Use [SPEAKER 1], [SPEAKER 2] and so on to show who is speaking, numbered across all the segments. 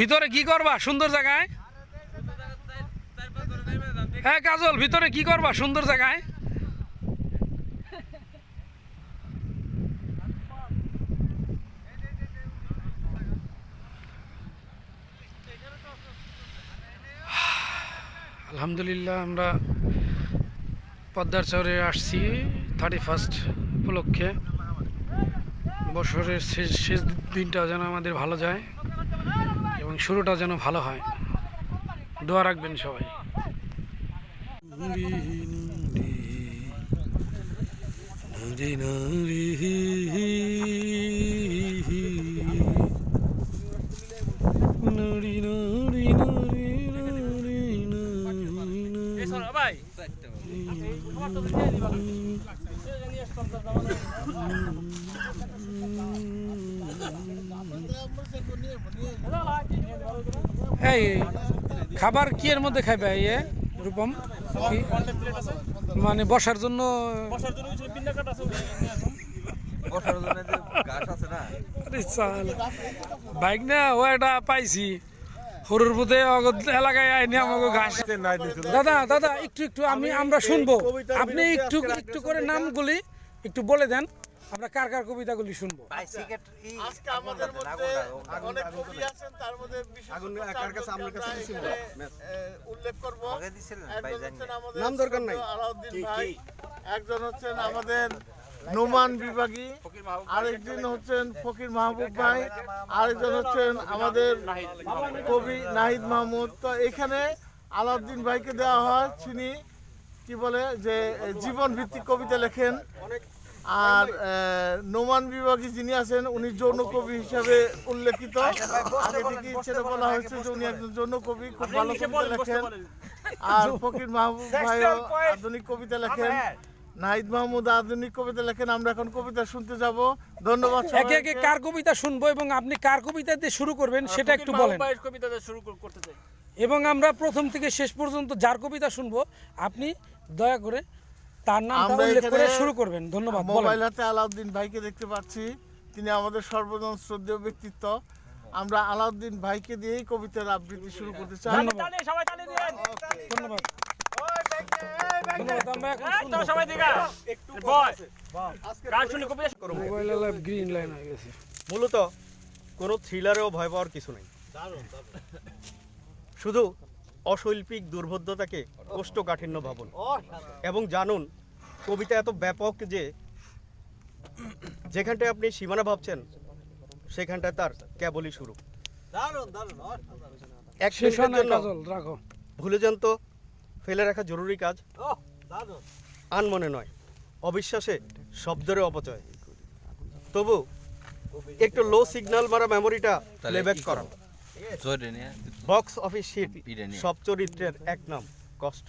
[SPEAKER 1] ভিতরে কি করবা? সুন্দর জায়গায়? হ্যাঁ কাজল, ভিতরে কি করবা? সুন্দর জায়গায়? আলহামদুলিল্লাহ, আমরা পদ্মার চরে আসছি থার্টি ফার্স্ট উপলক্ষে। বছরের শেষ শেষ দিনটা যেন আমাদের ভালো যায়। এবং শুরুটা যেন ভালো হয়। দোয়া রাখবেন সবাই। এই খাবার কি এর মধ্যে খাইবে ইয়ে রূপম? মানে বসার জন্য
[SPEAKER 2] বসার জন্য যে গাছ আছে না?
[SPEAKER 1] আরে চাল। বাইক না ও একটা পাইছি। হরুর বুধে এলাকায় আইনি আমাকে ঘাস। দাদা দাদা একটু একটু আমি আমরা শুনব। আপনি একটু একটু করে নামগুলি একটু বলে দেন। আমরা কার কার কবিতাগুলি শুনব?
[SPEAKER 3] আজকে আমাদের মধ্যে অনেক কবি আছেন তার মধ্যে
[SPEAKER 2] কার কাছে আপনার কাছে
[SPEAKER 3] চারজনকে
[SPEAKER 2] দিছিল?
[SPEAKER 3] এখানে, এ, উল্লেখ করব।
[SPEAKER 2] নাম দরকার নাই।
[SPEAKER 3] আলাউদ্দিন ভাই। একজন হচ্ছেন আমাদের নোমান বিভাগী। আরেকজন হচ্ছেন ফকির মাহবুব ভাই। আরেকজন হচ্ছেন আমাদের কবি নাহিদ মাহমুদ। তো এখানে আলাউদ্দিন ভাইকে দেওয়া হয় তিনি কি বলে যে জীবন ভিত্তিক কবিতা লেখেন। আর নোমান বিভাগী যিনি আছেন উনি যৌন কবি হিসাবে উল্লেখিত। আগে থেকে সেটা বলা হয়েছে যে উনি একজন যৌন কবি খুব ভালো কবিতা লেখেন। আর ফকির মাহবুব ভাইও আধুনিক কবিতা লেখেন। নাহিদ মাহমুদ আধুনিক কবিতা লেখেন। আমরা এখন কবিতা শুনতে যাব। ধন্যবাদ
[SPEAKER 1] একে একে কার কবিতা শুনব এবং আপনি কার কবিতা দিয়ে শুরু করবেন সেটা একটু বলেন।
[SPEAKER 4] কবিতাটা শুরু করতে চাই।
[SPEAKER 1] এবং আমরা প্রথম থেকে শেষ পর্যন্ত যার কবিতা শুনব আপনি দয়া করে তার নামটা
[SPEAKER 3] আমরা
[SPEAKER 1] উল্লেখ করে শুরু করবেন। ধন্যবাদ
[SPEAKER 3] মোবাইল হাতে আলাউদ্দিন ভাইকে দেখতে পাচ্ছি। তিনি আমাদের সর্বজন শ্রদ্ধেয় ব্যক্তিত্ব। আমরা আলাউদ্দিন ভাইকে দিয়েই কবিতার আবৃত্তি শুরু করতে চাই।
[SPEAKER 1] ধন্যবাদ।
[SPEAKER 4] সবাই তালি দিন
[SPEAKER 1] ধন্যবাদ। ধন্যবাদ আমরা এখন
[SPEAKER 4] এই তো
[SPEAKER 1] শুনব।
[SPEAKER 4] সবাই দিগা বয়। গান শুনে কবিতা
[SPEAKER 1] মোবাইল লাইভ গ্রিন লাইন গেছে।
[SPEAKER 5] মূলত কোনো থ্রিলারেও ভয় পাওয়ার কিছু নেই। শুধু অশৈল্পিক দুর্বোধ্যতাকে কোষ্ঠকাঠিন্য ভাবুন। এবং জানুন কবিতা এত ব্যাপক যে যেখানটায় আপনি সীমানা ভাবছেন সেখানটায় তার কেবলই শুরু। এক ভুলে যান তো ফেলে রাখা জরুরি কাজ আনমনে নয় অবিশ্বাসে শব্দের অপচয়। তবু একটু লো সিগন্যাল মারা মেমোরিটা প্লেব্যাক করা বক্স অফিস হিট সব চরিত্রের এক নাম কষ্ট।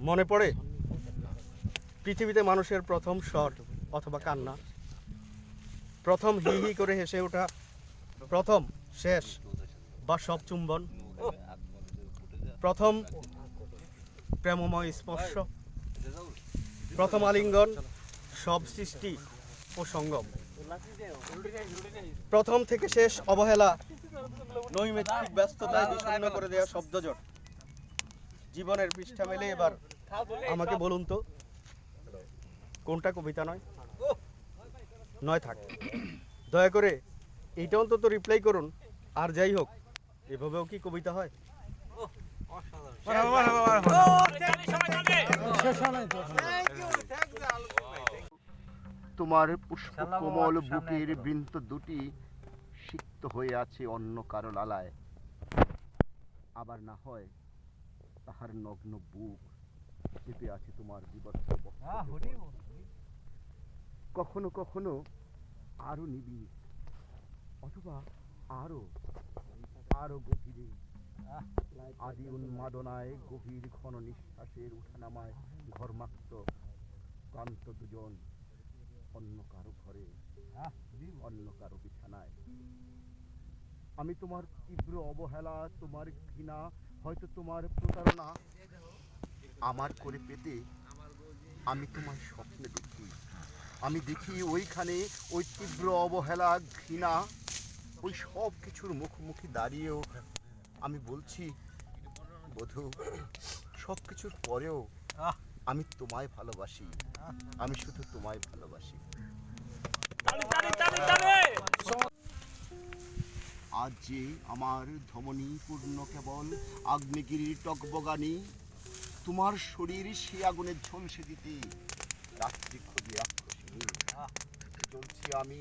[SPEAKER 5] মনে পড়ে? পৃথিবীতে মানুষের প্রথম স্বর অথবা কান্না। প্রথম হি হি করে হেসে ওঠা। প্রথম শেষ বা সব চুম্বন। প্রথম প্রেমময় স্পর্শ। প্রথম আলিঙ্গন সব সৃষ্টি ও সঙ্গম। প্রথম থেকে শেষ অবহেলা, নৈমিত্তিক ব্যস্ততায় বিষণ্ণ করে দেওয়া শব্দজট জীবনের পৃষ্ঠা মেলে এবার আমাকে বলুন তো, কোনটা কবিতা নয়? নয়, থাক। দয়া করে এইটা অন্তত রিপ্লাই করুন। আর যাই হোক, এভাবেও কি কবিতা হয়?
[SPEAKER 4] তালি সবাই তালি
[SPEAKER 1] শেষ হয় নাই তো
[SPEAKER 6] তোমার পুষ্প কোমল বুকের বৃন্ত দুটি সিক্ত হয়ে আছে অন্য কারও লালায়। আবার না হয় তাহার নগ্ন বুক চেপে আছে তোমার বিবর্ত কখনো কখনো আরও নিবিড় অথবা আরও আরও গভীরে। আদি উন্মাদনায় গভীর ঘন নিঃশ্বাসের উঠানামায় ঘরমাক্ত ক্লান্ত দুজন অন্য কারও ঘরে অন্য কারও বিছানায়। আমি তোমার তীব্র অবহেলা, তোমার ঘৃণা, হয়তো তোমার প্রতারণা আমার করে পেতে আমি তোমার স্বপ্নে দেখি। আমি দেখি ওইখানে ওই তীব্র অবহেলা, ঘৃণা, ওই সব কিছুর মুখোমুখি দাঁড়িয়েও আমি বলছি, বধু সব কিছুর পরেও আমি তোমায় ভালোবাসি আমি শুধু তোমায় ভালোবাসি। আজ যে আমার ধমনী পূর্ণ কেবল আগ্নেয়গিরির টকবগানি তোমার শরীর সে আগুনের ঝলসে দিতে রাত্রি খুবই রাক্ষসী চলছি আমি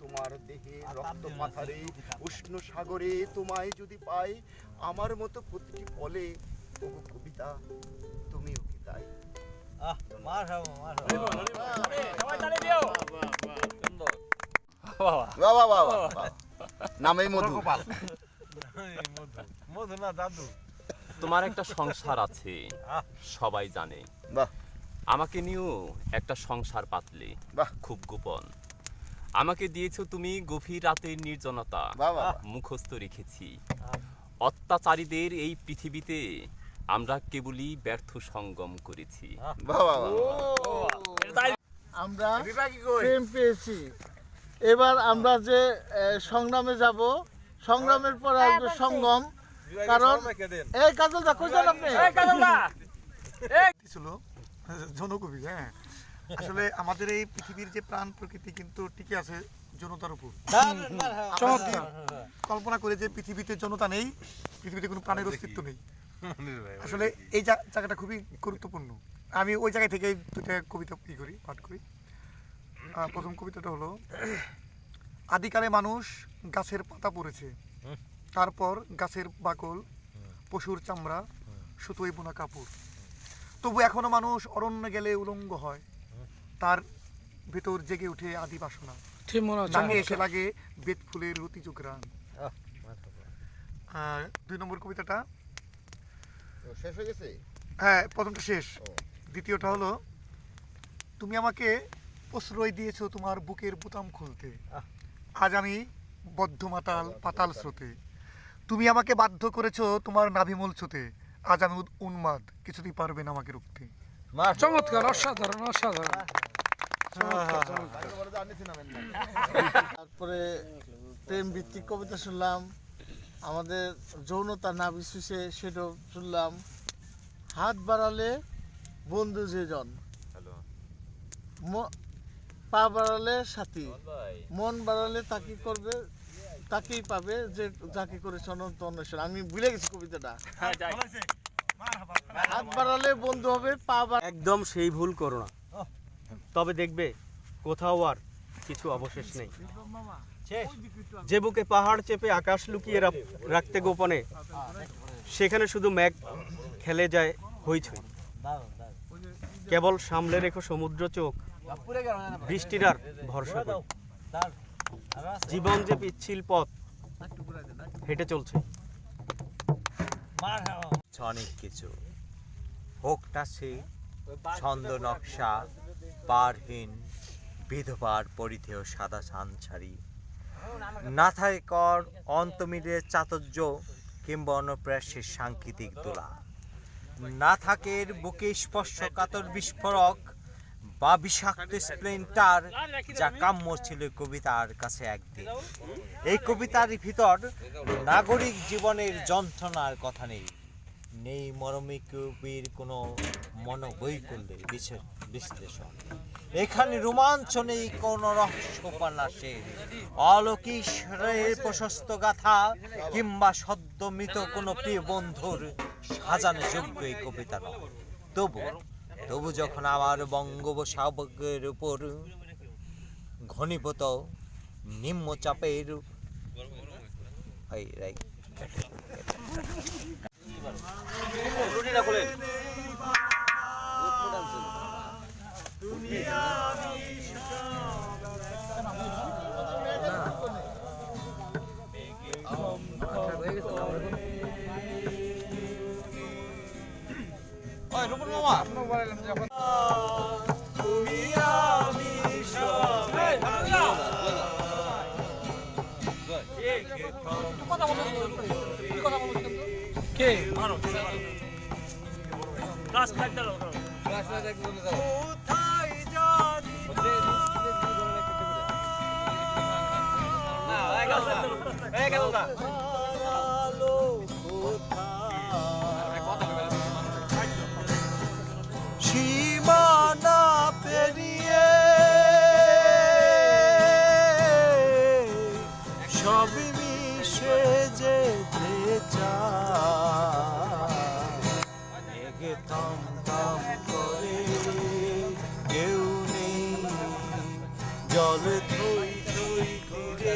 [SPEAKER 6] তোমার দেহে রক্ত পাথারে উষ্ণ সাগরে তোমায় যদি পাই আমার মতো প্রতিটি তবু কবিতা
[SPEAKER 4] সবাই তালি দিও।
[SPEAKER 2] সুন্দর।
[SPEAKER 6] বাহ বাহ বাহ বাহ নামে মধু।
[SPEAKER 7] তোমার একটা সংসার আছে সবাই জানে।
[SPEAKER 6] বাহ।
[SPEAKER 7] আমাকে নিয়েও একটা সংসার পাতলে
[SPEAKER 6] বাহ।
[SPEAKER 7] খুব গোপন। আমাকে দিয়েছ তুমি গভীর রাতের নির্জনতা মুখস্থ রেখেছি। অত্যাচারীদের এই পৃথিবীতে আমরা কেবলই ব্যর্থ সঙ্গম করেছি।
[SPEAKER 3] আমরা প্রেম পেয়েছি। এবার আমরা যে সংগ্রামে যাব সংগ্রামের পর আসবে সঙ্গম। কারণ এই কাজল দা কই যান আপনি?
[SPEAKER 4] এই কাজলদা
[SPEAKER 8] ছিল জনকবি হ্যাঁ। আসলে আমাদের এই পৃথিবীর যে প্রাণ প্রকৃতি কিন্তু টিকে আছে জনতার উপর। কল্পনা করে যে পৃথিবীতে জনতা নেই পৃথিবীতে কোনো প্রাণের অস্তিত্ব নেই। আসলে এই জায়গাটা খুবই গুরুত্বপূর্ণ। আমি ওই জায়গা থেকে দুটা কবিতা ই করি পাঠ করি। প্রথম কবিতাটা হলো আদিকালে মানুষ গাছের পাতা পড়েছে তারপর গাছের বাকল পশুর চামড়া সুতোয় বোনা কাপড়। তবু এখনও মানুষ অরণ্যে গেলে উলঙ্গ হয় তার ভেতর জেগে উঠে আদি বাসনা। নাকে এসে লাগে বেত ফুলের রতিজ গ্রাম আর দুই নম্বর কবিতাটা
[SPEAKER 6] শেষ হয়ে গেছে?
[SPEAKER 8] হ্যাঁ প্রথমটা শেষ। দ্বিতীয়টা হলো তুমি আমাকে প্রশ্রয় দিয়েছ তোমার বুকের বুতাম খুলতে। আজ আমি বদ্ধ মাতাল পাতাল স্রোতে। তুমি আমাকে বাধ্য করেছ তোমার নাভিমূল ছুতে। আজ আমি উন্মাদ কিছুতেই পারবে না আমাকে রুখতে।
[SPEAKER 1] চমৎকার অসাধারণ অসাধারণ।
[SPEAKER 3] তারপরে প্রেম ভিত্তিক কবিতা শুনলাম। আমাদের যৌনতা না বিশেষে সেটাও শুনলাম। হাত বাড়ালে বন্ধু যেজন। ম- পা বাড়ালে সাথী। মন বাড়ালে তাকে করবে তাকেই পাবে যে যাকে করেছে অনন্ত অন্বেষণ। আমি ভুলে গেছি কবিতাটা।
[SPEAKER 4] হ্যাঁ
[SPEAKER 3] হাত বাড়ালে বন্ধু হবে পা
[SPEAKER 5] একদম সেই ভুল করো না। তবে দেখবে কোথাও আর কিছু অবশেষ নেই। যে বুকে পাহাড় চেপে আকাশ লুকিয়ে রাখতে গোপনে সেখানে শুধু মেঘ খেলে যায় হইচই। কেবল সামলে রেখো সমুদ্র চোখ বৃষ্টির আর ভরসা জীবন যে পিচ্ছিল পথ হেঁটে চলছে।
[SPEAKER 9] অনেক কিছু হোকটা সে ছন্দ নকশা পারহীন বিধবার পরিধেয় সাদা সানছাড়ি। না থাকে কর অন্তমিলের চাতর্য কিংবা অনুপ্রাসের সাংকেতিক দোলা। না থাকে বুকে স্পর্শ কাতর বিস্ফোরক বা বিষাক্ত স্প্লেন্টার যা কাম্য ছিল কবিতার কাছে একদিন। এই কবিতার ভিতর নাগরিক জীবনের যন্ত্রণার কথা নেই। নেই মরমিক কবির কোনো মনোবৈকল্যের বিশ্লেষণ। এখানে রোমাঞ্চ নেই কোনো রহস্য উপন্যাসের অলৌকিক প্রশস্ত গাথা কিংবা সদ্য মৃত কোনো প্রিয় বন্ধুর সাজানো যোগ্য এই কবিতা নয়। তবু তবু যখন আমার বঙ্গোপসাগরের উপর ঘনীভূত নিম্নচাপের রাইট
[SPEAKER 1] কে?
[SPEAKER 4] মারো ক্লাস লাগ দাও
[SPEAKER 9] ক্লাস লাগ বলে দাও কোথায় জানি না। এই গালটা এই গালটা জল থই থই করে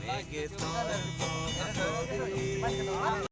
[SPEAKER 9] মেঘে করে